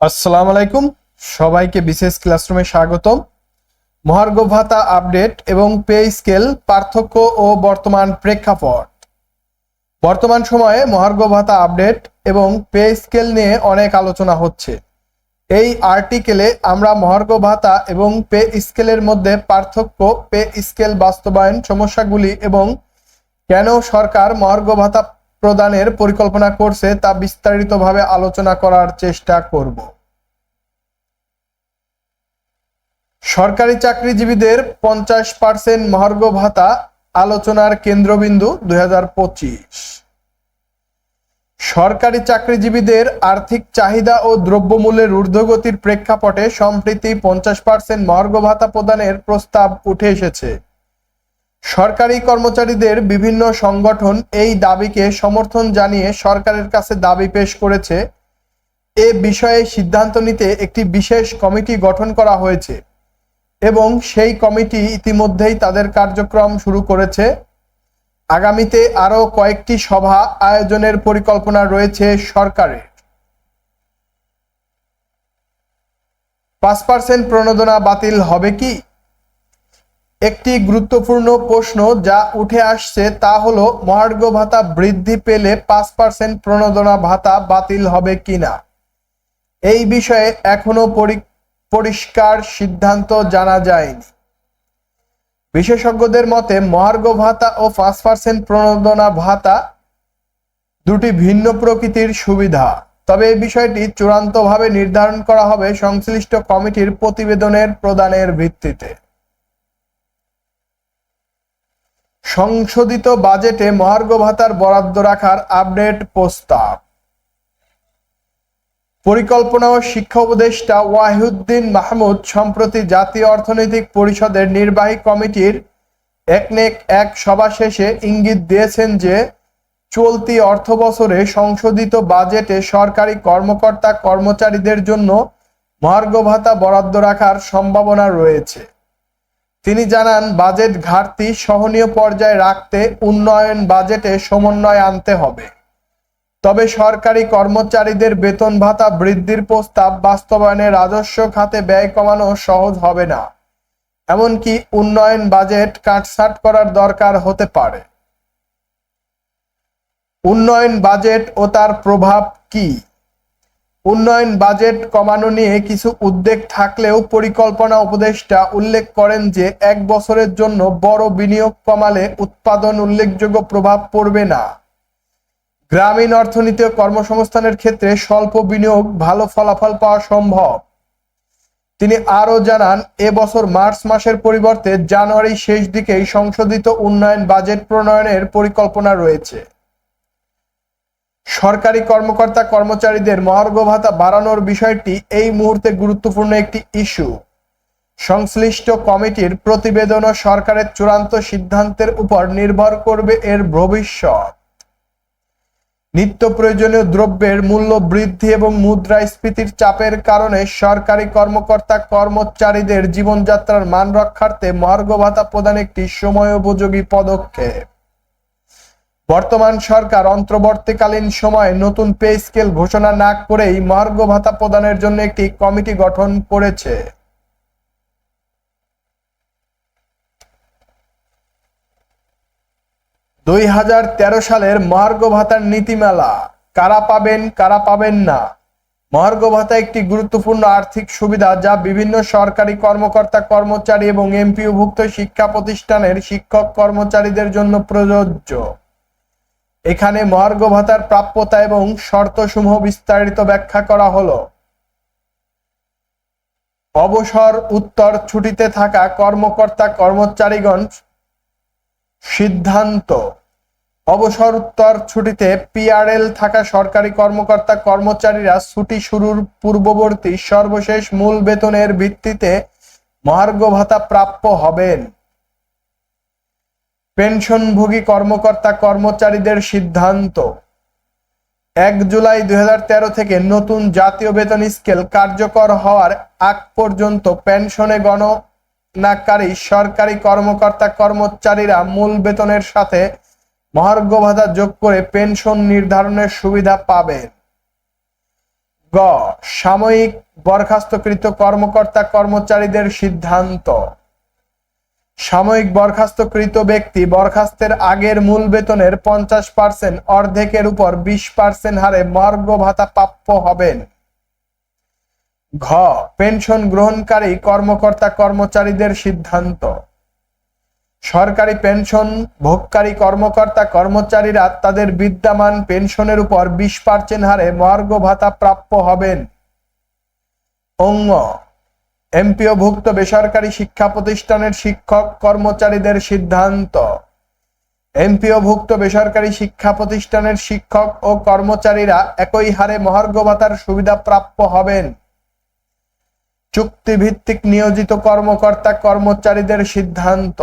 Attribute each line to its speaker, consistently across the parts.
Speaker 1: আসসালামু আলাইকুম। সবাইকে বিশেষ ক্লাসরুমে স্বাগতম। মহার্ঘ ভাতা আপডেট এবং পে স্কেল, পার্থক্য ও বর্তমান প্রেক্ষাপট। বর্তমান সময়ে মহার্ঘ ভাতা আপডেট এবং পে স্কেল নিয়ে অনেক আলোচনা হচ্ছে। এই আর্টিকেলে আমরা মহার্ঘ ভাতা এবং পে স্কেলের মধ্যে পার্থক্য, পে স্কেল বাস্তবায়ন সমস্যাগুলি এবং কেন সরকার মহার্ঘ ভাতা প্রদানের পরিকল্পনা করছে তা বিস্তারিতভাবে আলোচনা করার চেষ্টা করব। সরকারি চাকরিজীবীদের পঞ্চাশ পার্সেন্ট মহার্ঘ ভাতা আলোচনার কেন্দ্রবিন্দু দুই হাজার পঁচিশ। সরকারি চাকরিজীবীদের আর্থিক চাহিদা ও দ্রব্যমূল্যের ঊর্ধ্বগতির প্রেক্ষাপটে সম্প্রতি পঞ্চাশ পার্সেন্ট মহার্ঘ ভাতা প্রদানের প্রস্তাব উঠে এসেছে। সরকারি কর্মচারীদের বিভিন্ন সংগঠন এই দাবিকে সমর্থন জানিয়ে সরকারের কাছে দাবি পেশ করেছে। এ বিষয়ে সিদ্ধান্ত নিতে একটি বিশেষ কমিটি গঠন করা হয়েছে এবং সেই কমিটি ইতিমধ্যেই তাদের কার্যক্রম শুরু করেছে। আগামীতে আরও কয়েকটি সভা আয়োজনের পরিকল্পনা রয়েছে সরকারের। পাঁচ পার্সেন্ট প্রণোদনা বাতিল হবে কি? একটি গুরুত্বপূর্ণ প্রশ্ন যা উঠে আসছে তা হলো, মহার্ঘ ভাতা বৃদ্ধি পেলে পাঁচ পার্সেন্ট প্রণোদনা ভাতা বাতিল হবে কিনা? এই বিষয়ে এখনও পরিষ্কার সিদ্ধান্ত জানা যায়নি। বিশেষজ্ঞদের মতে, মহার্ঘ ভাতা ও পাঁচ পার্সেন্ট প্রণোদনা ভাতা দুটি ভিন্ন প্রকৃতির সুবিধা। তবে এই বিষয়টি চূড়ান্তভাবে নির্ধারণ করা হবে সংশ্লিষ্ট কমিটির প্রতিবেদনের প্রদানের ভিত্তিতে। সংশোধিত বাজেটে মহার্ঘ ভাতার বরাদ্দ রাখার আপডেট প্রস্তাব। পরিকল্পনা ও শিক্ষা উপদেষ্টা ওয়াহিউদ্দিন মাহমুদ সম্প্রতি জাতীয় অর্থনৈতিক পরিষদের নির্বাহী কমিটির একনেক এক সভা শেষে ইঙ্গিত দিয়েছেন যে, চলতি অর্থ বছরে সংশোধিত বাজেটে সরকারি কর্মকর্তা কর্মচারীদের জন্য মহার্ঘ ভাতা বরাদ্দ রাখার সম্ভাবনা রয়েছে। তিনি জানান, বাজেট ঘাটতি সহনীয় পর্যায়ে রাখতে উন্নয়ন বাজেটে সমন্বয় আনতে হবে। তবে সরকারি কর্মচারীদের বেতন ভাতা বৃদ্ধির প্রস্তাব বাস্তবায়নে রাজস্ব খাতে ব্যয় কমানো সহজ হবে না। এমনকি উন্নয়ন বাজেট কাটছাট করার দরকার হতে পারে। উন্নয়ন বাজেট ও তার প্রভাব কি? উন্নয়ন বাজেট কমানো নিয়ে কিছু উদ্বেগ থাকলেও পরিকল্পনা উপদেষ্টা উল্লেখ করেন যে এক বছরের জন্য বড় বিনিয়োগ কমালে উৎপাদন উল্লেখযোগ্য প্রভাব পড়বে না। গ্রামীণ অর্থনীতি ও কর্মসংস্থানের ক্ষেত্রে স্বল্প বিনিয়োগ ভালো ফলাফল পাওয়া সম্ভব। তিনি আরও জানান এবছর মার্চ মাসের পরিবর্তে জানুয়ারি শেষ দিকেই সংশোধিত উন্নয়ন বাজেট প্রণয়নের পরিকল্পনা রয়েছে। সরকারি কর্মকর্তা কর্মচারীদের মহার্ঘ ভাতা বাড়ানোর বিষয়টি এই মুহূর্তে গুরুত্বপূর্ণ একটি ইস্যু। সংশ্লিষ্ট কমিটির প্রতিবেদন ও সরকারের চূড়ান্ত সিদ্ধান্তের উপর নির্ভর করবে এর ভবিষ্যৎ। নিত্য প্রয়োজনীয় দ্রব্যের মূল্য বৃদ্ধি এবং মুদ্রাস্ফীতির চাপের কারণে সরকারি কর্মকর্তা কর্মচারীদের জীবনযাত্রার মান রক্ষার্থে মহার্ঘ ভাতা প্রদান একটি সময়োপযোগী পদক্ষেপ। বর্তমান সরকার অন্তর্বর্তীকালীন সময়ে নতুন পে স্কেল ঘোষণা না করেই মহার্ঘ ভাতা প্রদানের জন্য একটি কমিটি গঠন করেছে। দুই হাজার তেরো সালের মহার্ঘ ভাতার নীতিমালা, কারা পাবেন কারা পাবেন না? মহার্ঘ ভাতা একটি গুরুত্বপূর্ণ আর্থিক সুবিধা যা বিভিন্ন সরকারি কর্মকর্তা, কর্মচারী এবং এমপিওভুক্ত শিক্ষা প্রতিষ্ঠানের শিক্ষক কর্মচারীদের জন্য প্রযোজ্য। এখানে মহার্ঘ ভাতার প্রাপ্যতা এবং শর্তসমূহ বিস্তারিত ব্যাখ্যা করা হলো। অবসর, উত্তর, ছুটিতে থাকা কর্মকর্তা, কর্মচারীগণ, সিদ্ধান্ত। অবসর, উত্তর, ছুটিতে পিআরএল থাকা সরকারি কর্মকর্তা, কর্মচারীরা ছুটি শুরুর পূর্ববর্তী সর্বশেষ মূল বেতনের ভিত্তিতে মহার্ঘ ভাতা প্রাপ্য হবেন। পেনশনভোগী কর্মকর্তা কর্মচারীদের সিদ্ধান্ত। এক জুলাই দু হাজার তেরো থেকে নতুন জাতীয় বেতন স্কেল কার্যকর হওয়ার আগ পর্যন্ত পেনশনে গণনাকারী সরকারি কর্মকর্তা কর্মচারীরা মূল বেতনের সাথে মহার্ঘ ভাতা যোগ করে পেনশন নির্ধারণের সুবিধা পাবেন গ, সাময়িক বরখাস্তকৃত কর্মকর্তা কর্মচারীদের সিদ্ধান্ত। সাময়িক বরখাস্তকৃত ব্যক্তি বরখাস্তের আগের মূল বেতনের পঞ্চাশ পার্সেন্ট, অর্ধেকের উপর বিশ পার্সেন্ট হারে মর্গ ভাতা প্রাপ্য হবেন। ঘ, পেনশন গ্রহণকারী কর্মকর্তা কর্মচারীদের সিদ্ধান্ত। সরকারি পেনশন ভোগকারী কর্মকর্তা কর্মচারীরা তাদের বিদ্যমান পেনশনের উপর বিশ পার্সেন্ট হারে মহার্ঘ ভাতা প্রাপ্য হবেন। অঙ্গ এমপিওভুক্ত বেসরকারি শিক্ষা প্রতিষ্ঠানের শিক্ষক কর্মচারীদের সিদ্ধান্ত। এমপিওভুক্ত বেসরকারি শিক্ষা প্রতিষ্ঠানের শিক্ষক ও কর্মচারীরা একই হারে মহার্ঘ ভাতার সুবিধা প্রাপ্য হবেন। চুক্তিভিত্তিক নিয়োজিত কর্মকর্তা কর্মচারীদের সিদ্ধান্ত।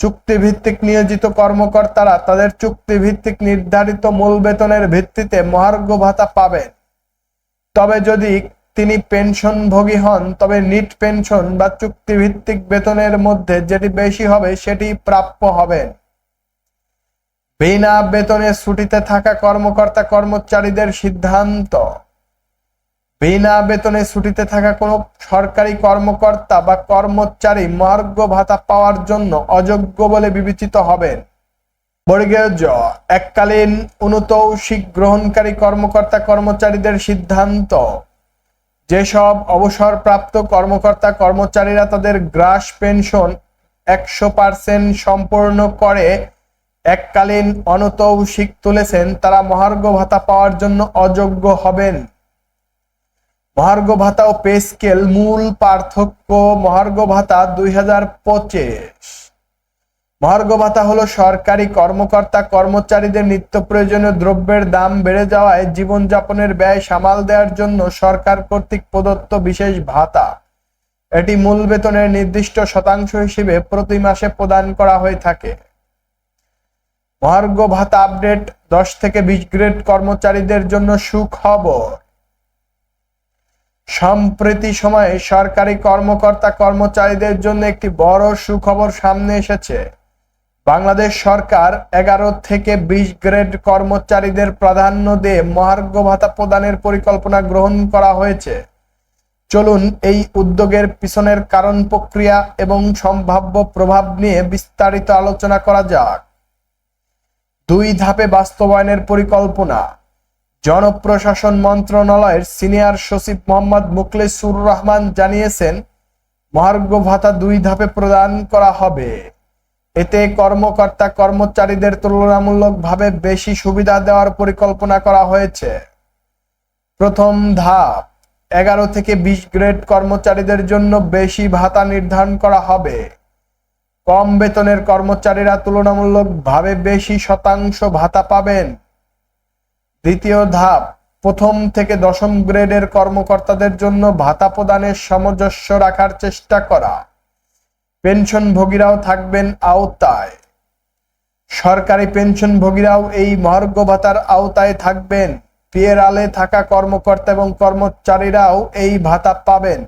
Speaker 1: চুক্তিভিত্তিক নিয়োজিত কর্মকর্তারা তাদের চুক্তিভিত্তিক নির্ধারিত মূল বেতনের ভিত্তিতে মহার্ঘ ভাতা পাবেন। তবে যদি তিনি পেনশনভোগী হন, তবে নিট পেনশন বা চুক্তিভিত্তিক বেতনের মধ্যে যেটি বেশি হবে সেটি প্রাপ্য হবে। বিনা বেতনে ছুটিতে থাকা কর্মকর্তা কর্মচারীদের সিদ্ধান্ত। বিনা বেতনে ছুটিতে থাকা কোনো সরকারি কর্মকর্তা বা কর্মচারী মহার্ঘ ভাতা পাওয়ার জন্য অযোগ্য বলে বিবেচিত হবেন বর্গীয় এককালীন অনুতৌশিক গ্রহণকারী কর্মকর্তা কর্মচারীদের সিদ্ধান্ত। যেসব অবসরপ্রাপ্ত কর্মকর্তা কর্মচারীরা তাদের গ্রাস পেনশন একশো পার্সেন্ট সম্পূর্ণ করে এককালীন অনতৌশিক তুলেছেন, তারা মহার্ঘ ভাতা পাওয়ার জন্য অযোগ্য হবেন। মহার্ঘ ভাতা ও পে স্কেল মূল পার্থক্য মহার্ঘ ভাতা দুই হাজার পঁচিশ। মহার্ঘ ভাতা হলো সরকারি কর্মকর্তা, কর্মচারীদের নিত্য প্রয়োজনীয় দ্রব্যের দাম বেড়ে যাওয়ায় জীবনযাপনের ব্যয় সামাল দেওয়ার জন্য সরকার কর্তৃক প্রদত্ত বিশেষ ভাতা। এটি মূল বেতনের নির্দিষ্ট শতাংশ হিসেবে প্রতি মাসে প্রদান করা হয়ে থাকে। মহার্ঘ ভাতা আপডেট, দশ থেকে বিশ গ্রেড কর্মচারীদের জন্য সুখবর। সম্প্রতি সময়ে সরকারি কর্মকর্তা কর্মচারীদের জন্য একটি বড় সুখবর সামনে এসেছে। বাংলাদেশ সরকার এগারো থেকে বিশ গ্রেড কর্মচারীদের প্রাধান্য দিয়ে মহার্ঘ ভাতা প্রদানের পরিকল্পনা গ্রহণ করা হয়েছে। চলুন এই উদ্যোগের পিছনের কারণ প্রক্রিয়া এবং সম্ভাব্য প্রভাব নিয়ে বিস্তারিত আলোচনা করা যাক। দুই ধাপে বাস্তবায়নের পরিকল্পনা। জনপ্রশাসন মন্ত্রণালয়ের সিনিয়র সচিব মোহাম্মদ মুখলেসুর রহমান জানিয়েছেন, মহার্ঘ ভাতা দুই ধাপে প্রদান করা হবে। এতে কর্মকর্তা কর্মচারীদের তুলনামূলকভাবে বেশি সুবিধা দেওয়ার পরিকল্পনা করা হয়েছে। প্রথম ধাপ, এগারো থেকে বিশ গ্রেড কর্মচারীদের জন্য বেশি ভাতা নির্ধারণ করা হবে। কম বেতনের কর্মচারীরা তুলনামূলকভাবে বেশি শতাংশ ভাতা পাবেন। দ্বিতীয় ধাপ, প্রথম থেকে দশম গ্রেডের কর্মকর্তাদের জন্য ভাতা প্রদানের সামঞ্জস্য রাখার চেষ্টা করা। পেনশনভোগীরাও থাকবেন আওতায়। সরকারি পেনশনভোগীরাও এই মহার্ঘ ভাতার আওতায় থাকবেন। পিয়েরালে থাকা কর্মকর্তা এবং কর্মচারীরাও এই ভাতা পাবেন।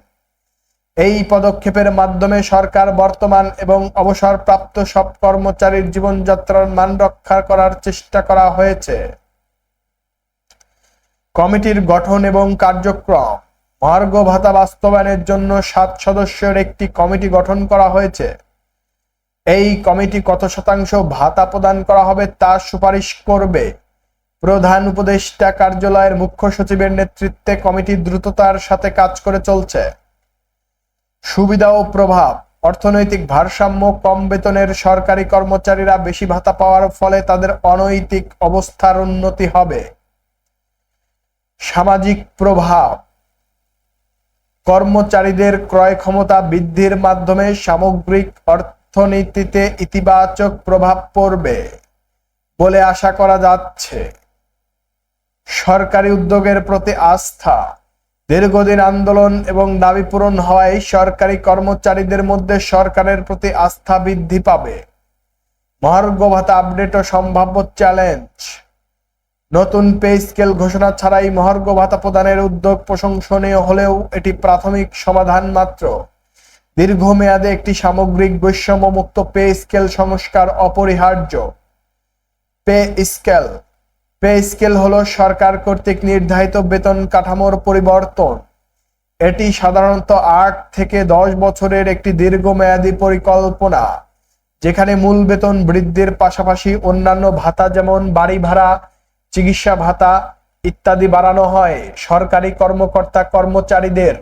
Speaker 1: এই পদক্ষেপের মাধ্যমে সরকার বর্তমান এবং অবসরপ্রাপ্ত সব কর্মচারীর জীবনযাত্রার মান রক্ষা করার চেষ্টা করা হয়েছে। কমিটির গঠন এবং কার্যক্রম মহার্ঘ ভাতা বাস্তবায়নের জন্য সাত সদস্যের একটি কমিটি গঠন করা হয়েছে। এই কমিটি কত শতাংশ ভাতা প্রদান করা হবে তা সুপারিশ করবে। প্রধান উপদেষ্টা কার্যালয়ের মুখ্য সচিবের নেতৃত্বে কমিটি দ্রুততার সাথে কাজ করে চলছে। সুবিধা ও প্রভাব, অর্থনৈতিক ভারসাম্য, কম বেতনের সরকারি কর্মচারীরা বেশি ভাতা পাওয়ার ফলে তাদের অনৈতিক অবস্থার উন্নতি হবে। সামাজিক প্রভাব কর্মচারীদের ক্রয় ক্ষমতা বৃদ্ধির মাধ্যমে সামগ্রিক অর্থনীতিতে ইতিবাচক প্রভাব পড়বে বলে আশা করা যাচ্ছে। সরকারি উদ্যোগের প্রতি আস্থা, দীর্ঘদিন আন্দোলন এবং দাবি পূরণ হওয়ায় সরকারি কর্মচারীদের মধ্যে সরকারের প্রতি আস্থা বৃদ্ধি পাবে। মহার্ঘ ভাতা আপডেট ও সম্ভাব্য চ্যালেঞ্জ। নতুন পে স্কেল ঘোষণা ছাড়াই মহার্ঘ ভাতা প্রদানের উদ্যোগ প্রশংসনীয় হলেও এটি প্রাথমিক সমাধান মাত্র। দীর্ঘমেয়াদে একটি সামগ্রিক বৈষম্যমুক্ত পে স্কেল সংস্কার অপরিহার্য। Pay scale. পে স্কেল হলো সরকার কর্তৃক নির্ধারিত বেতন কাঠামোর পরিবর্তন। এটি সাধারণত আট থেকে দশ বছরের একটি দীর্ঘমেয়াদী পরিকল্পনা, যেখানে মূল বেতন বৃদ্ধির পাশাপাশি অন্যান্য ভাতা যেমন বাড়ি ভাড়া চিকিৎসা ভাতা ইত্যাদি বাড়ানো হয়। সরকারি কর্মকর্তা কর্মচারীদের।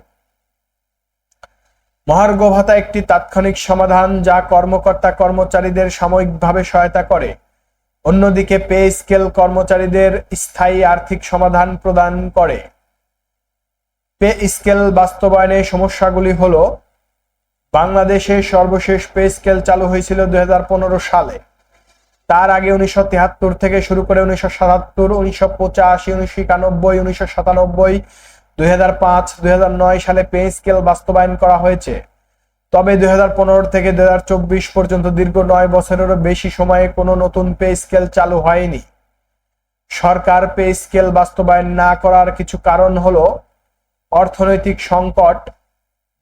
Speaker 1: মহার্ঘ ভাতা একটি তাৎক্ষণিক সমাধান যা কর্মকর্তা কর্মচারীদের সাময়িকভাবে সহায়তা করে। অন্যদিকে পে স্কেল কর্মচারীদের স্থায়ী আর্থিক সমাধান প্রদান করে। পে স্কেল বাস্তবায়নের সমস্যাগুলি হলো, বাংলাদেশে সর্বশেষ পে স্কেল চালু হয়েছিল দুই হাজার পনেরো সালে। তার আগে উনিশশো তিয়াত্তর থেকে শুরু করে উনিশশো সাতাত্তর, উনিশশো পঁচাশি, উনিশশো একানব্বই, উনিশশো সাতানব্বই, দুই হাজার পাঁচ, দুই হাজার নয় সালে পে স্কেল বাস্তবায়ন করা হয়েছে। তবে দুই হাজার পনেরো থেকে দুই হাজার চব্বিশ পর্যন্ত দীর্ঘ নয় বছরেরও বেশি সময়ে কোনো নতুন পে স্কেল চালু হয়নি। সরকার পে স্কেল বাস্তবায়ন না করার কিছু কারণ হলো অর্থনৈতিক সংকট।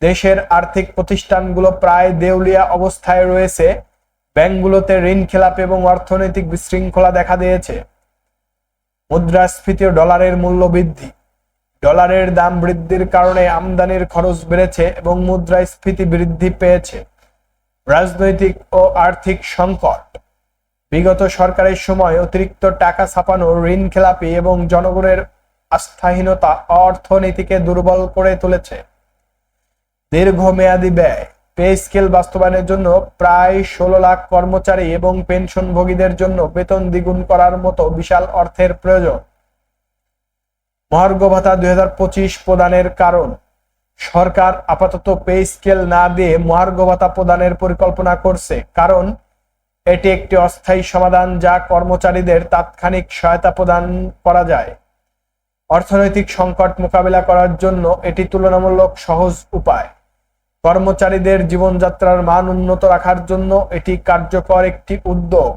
Speaker 1: দেশের আর্থিক প্রতিষ্ঠানগুলো প্রায় দেউলিয়া অবস্থায় রয়েছে। ব্যাংকগুলোতে ঋণ খেলাপ এবং অর্থনৈতিক বিশৃঙ্খলা দেখা দিয়েছে। মুদ্রাস্ফীতি ও ডলারের মূল্য বৃদ্ধি। ডলারের দাম বৃদ্ধির কারণে আমদানির খরচ বেড়েছে এবং মুদ্রাস্ফীতি বৃদ্ধি পেয়েছে। রাজনৈতিক ও আর্থিক সংকট। বিগত সরকারের সময় অতিরিক্ত টাকা ছাপানো, ঋণ খেলাপি এবং জনগণের আস্থাহীনতা অর্থনীতিকে দুর্বল করে তুলেছে। দীর্ঘমেয়াদী ব্যয়। পে স্কেল বাস্তবায়নের জন্য প্রায় ষোলো লাখ কর্মচারী এবং পেনশনভোগীদের জন্য বেতন দ্বিগুণ করার মতো বিশাল অর্থের প্রয়োজন। মহার্ঘ ভাতা দু হাজার পঁচিশ প্রদানের কারণ, সরকার আপাতত পে স্কেল না দিয়ে মহার্ঘ ভাতা প্রদানের পরিকল্পনা করছে। কারণ, এটি একটি অস্থায়ী সমাধান যা কর্মচারীদের তাৎক্ষণিক সহায়তা প্রদান করা যায়। অর্থনৈতিক সংকট মোকাবিলা করার জন্য এটি তুলনামূলক সহজ উপায়। কর্মচারীদের জীবনযাত্রার মান উন্নত রাখার জন্য এটি কার্যকর একটি উদ্যোগ।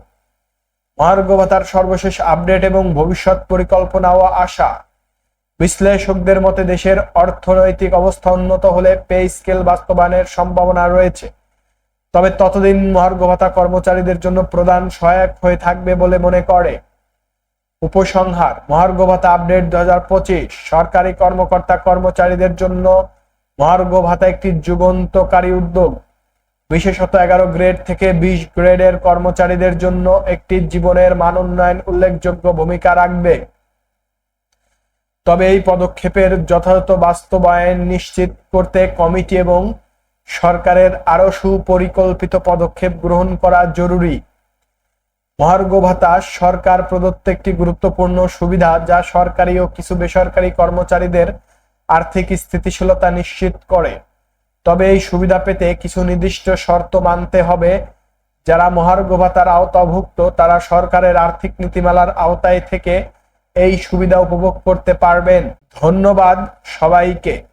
Speaker 1: মহার্ঘ ভাতার সর্বশেষ আপডেট এবং ভবিষ্যৎ পরিকল্পনা ও আশা। বিশ্লেষকদের মতে দেশের অর্থনৈতিক অবস্থা উন্নত হলে পে স্কেল বাস্তবায়নের সম্ভাবনা রয়েছে। তবে ততদিন মহার্ঘ ভাতা কর্মচারীদের জন্য প্রদান সহায়ক হয়ে থাকবে বলে মনে করে। উপসংহার, মহার্ঘ ভাতা আপডেট দু হাজার পঁচিশ। সরকারি কর্মকর্তা কর্মচারীদের জন্য মহার্ঘ ভাতা একটি যুগান্তকারী উদ্যোগ। বিশেষত এগারো গ্রেড থেকে বিশ গ্রেডের কর্মচারীদের জন্য একটি জীবনের মান উন্নয়ন উল্লেখযোগ্য ভূমিকা রাখবে। তবে এই পদক্ষেপের যথাযথ বাস্তবায়ন নিশ্চিত করতে কমিটি এবং সরকারের আরও সুপরিকল্পিত পদক্ষেপ গ্রহণ করা জরুরি। মহার্ঘ ভাতা সরকার প্রদত্ত একটি গুরুত্বপূর্ণ সুবিধা যা সরকারি ও কিছু বেসরকারি কর্মচারীদের আর্থিক স্থিতিশীলতা নিশ্চিত করে। তবে এই সুবিধা পেতে কিছু নির্দিষ্ট শর্ত মানতে হবে, যারা মহার্ঘ ভাতার আওতাভুক্ত, তারা সরকারের আর্থিক নীতিমালার আওতায় থেকে এই সুবিধা উপভোগ করতে পারবেন। ধন্যবাদ সবাইকে।